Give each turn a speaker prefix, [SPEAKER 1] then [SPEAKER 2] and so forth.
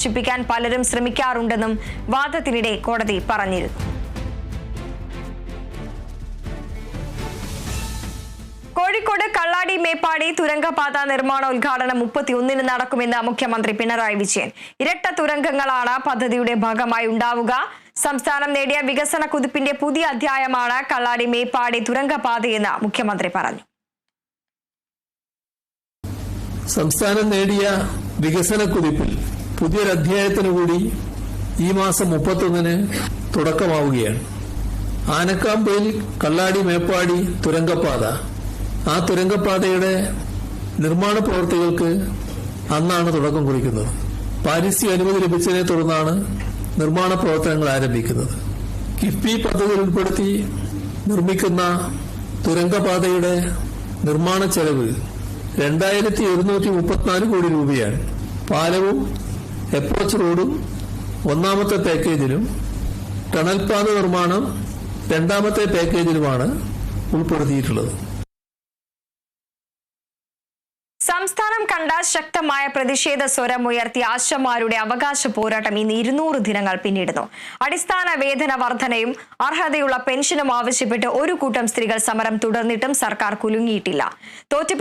[SPEAKER 1] നശിപ്പിക്കാൻ പലരും ശ്രമിക്കാറുണ്ടെന്നും വാദത്തിനിടെ കോടതി പറഞ്ഞിരുന്നു. കോഴിക്കോട് കള്ളാടി മേപ്പാടി തുരങ്കപാത നിർമ്മാണ ഉദ്ഘാടനം മുപ്പത്തിയൊന്നിന് നടക്കുമെന്ന് മുഖ്യമന്ത്രി പിണറായി വിജയൻ. ഇരട്ട തുരങ്കങ്ങളാണ് പദ്ധതിയുടെ ഭാഗമായി ഉണ്ടാവുക. സംസ്ഥാനം നേടിയ വികസന കുതിപ്പിന്റെ പുതിയ അധ്യായമാണ് കള്ളാടി മേപ്പാടി തുരങ്കപാതയെന്ന് മുഖ്യമന്ത്രി പറഞ്ഞു.
[SPEAKER 2] സംസ്ഥാനം നേടിയ വികസന കുതിപ്പിൽ പുതിയൊരു അധ്യായത്തിന് കൂടി ഈ മാസം മുപ്പത്തൊന്നിന് തുടക്കമാവുകയാണ്. ആനക്കാമ്പയിൽ കള്ളാടി മേപ്പാടി തുരങ്കപ്പാത. ആ തുരങ്കപ്പാതയുടെ നിർമ്മാണ പ്രവൃത്തികൾക്ക് അന്നാണ് തുടക്കം കുറിക്കുന്നത്. പാരിസ്ഥിതിക അനുമതി ലഭിച്ചതിനെ തുടർന്നാണ് നിർമ്മാണ പ്രവർത്തനങ്ങൾ ആരംഭിക്കുന്നത്. കിഫ്ബി പദ്ധതിയിൽ ഉൾപ്പെടുത്തി നിർമ്മിക്കുന്ന തുരങ്കപാതയുടെ നിർമ്മാണ ചെലവ് രണ്ടായിരത്തി ഒരുന്നൂറ്റി മുപ്പത്തിനാല് കോടി രൂപയാണ്. പാലവും അപ്രോച്ച് റോഡും ഒന്നാമത്തെ പാക്കേജിലും ടണൽ പാത നിർമ്മാണം രണ്ടാമത്തെ പാക്കേജിലുമാണ് ഉൾപ്പെടുത്തിയിട്ടുള്ളത്.
[SPEAKER 1] സംസ്ഥാനം കണ്ട ശക്തമായ പ്രതിഷേധ സ്വരം ഉയർത്തിയ ആശമാരുടെ അവകാശ പോരാട്ടം ഇന്ന് ഇരുന്നൂറ് ദിനങ്ങൾ പിന്നിടുന്നു. അടിസ്ഥാന വേതന വർധനയും അർഹതയുള്ള പെൻഷനും ആവശ്യപ്പെട്ട് ഒരു കൂട്ടം സ്ത്രീകൾ സമരം തുടർന്നിട്ടും സർക്കാർ കുലുങ്ങിയിട്ടില്ല. തോറ്റു